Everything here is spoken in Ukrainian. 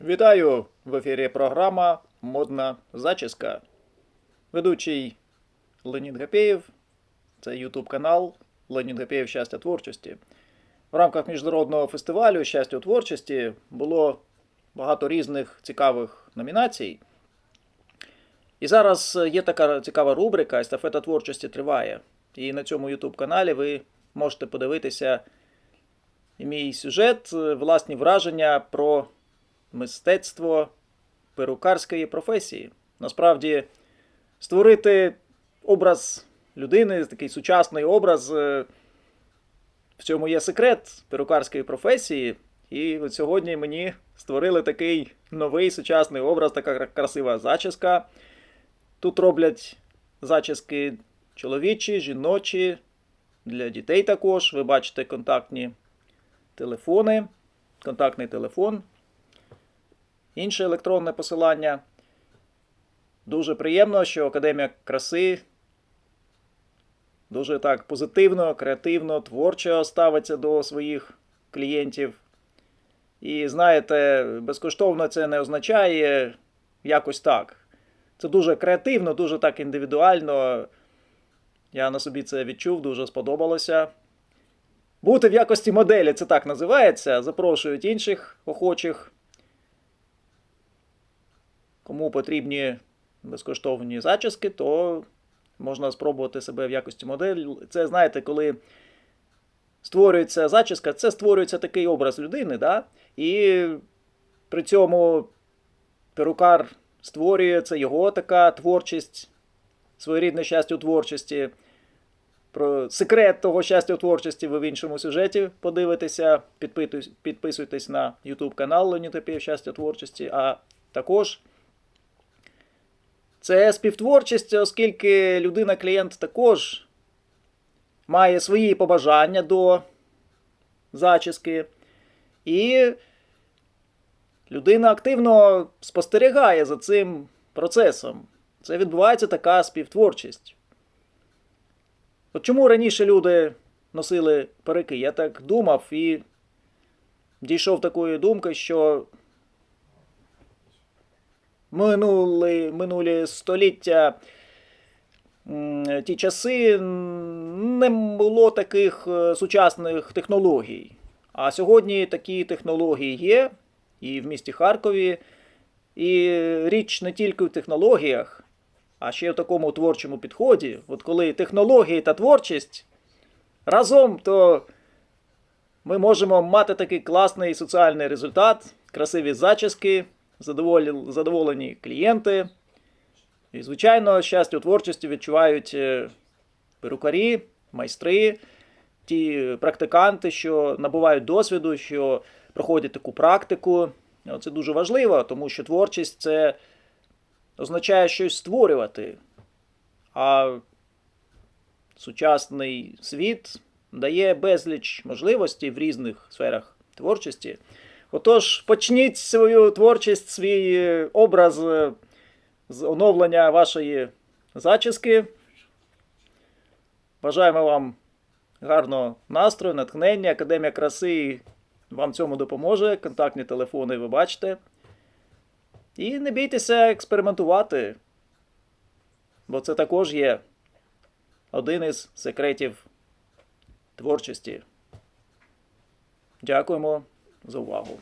Вітаю! В ефірі програма Модна зачіска. Ведучий Леонід Гапєєв. Це YouTube канал Леонід Гапєєв Щастя творчості. В рамках міжнародного фестивалю Щастя творчості було багато різних цікавих номінацій. І зараз є така цікава рубрика Естафета творчості триває. І на цьому YouTube каналі ви можете подивитися мій сюжет, власні враження про мистецтво перукарської професії. Насправді, створити образ людини, такий сучасний образ. е, В цьому є секрет перукарської професії. І от сьогодні мені створили такий новий сучасний образ, така красива зачіска. Тут роблять зачіски чоловічі, жіночі, для дітей також. Ви бачите контактні телефони, контактний телефон, інше електронне посилання. Дуже приємно, що Академія краси дуже так позитивно, креативно, творчо ставиться до своїх клієнтів. І знаєте, безкоштовно це не означає якось так. Це дуже креативно, дуже так індивідуально. Я на собі це відчув, дуже сподобалося. Бути в якості моделі, це так називається. Запрошують інших охочих. Кому потрібні безкоштовні зачіски, то можна спробувати себе в якості моделі. Це, знаєте, коли створюється зачіска, це створюється такий образ людини, да? і при цьому перукар створює це його така творчість, своєрідне щастя у творчості. Про секрет того щастя у творчості ви в іншому сюжеті подивитеся. Підписуйтесь на YouTube канал Леонітопів щастя творчості. А також це співтворчість, оскільки людина-клієнт також має свої побажання до зачіски. І людина активно спостерігає за цим процесом. Це відбувається така співтворчість. От чому раніше люди носили парики? Я так думав і дійшов такої думки, що минули, минулі століття, ті часи не було таких е, сучасних технологій. А сьогодні такі технології є і в місті Харкові. І річ не тільки в технологіях, а ще в такому творчому підході. От коли технології та творчість разом, то ми можемо мати такий класний соціальний результат, красиві зачіски, задоволені клієнти. І, звичайно, щастя у творчості відчувають е, перукарі, майстри, ті практиканти, що набувають досвіду, що проходять таку практику. Це дуже важливо, тому що творчість це означає щось створювати. А сучасний світ дає безліч можливостей в різних сферах творчості. Отож, почніть свою творчість, свій е, образ е, з оновлення вашої зачіски. Бажаємо вам гарного настрою, натхнення. Академія краси вам цьому допоможе. Контактні телефони ви бачите. І не бійтеся експериментувати, бо це також є один із секретів творчості. Дякуємо за увагу.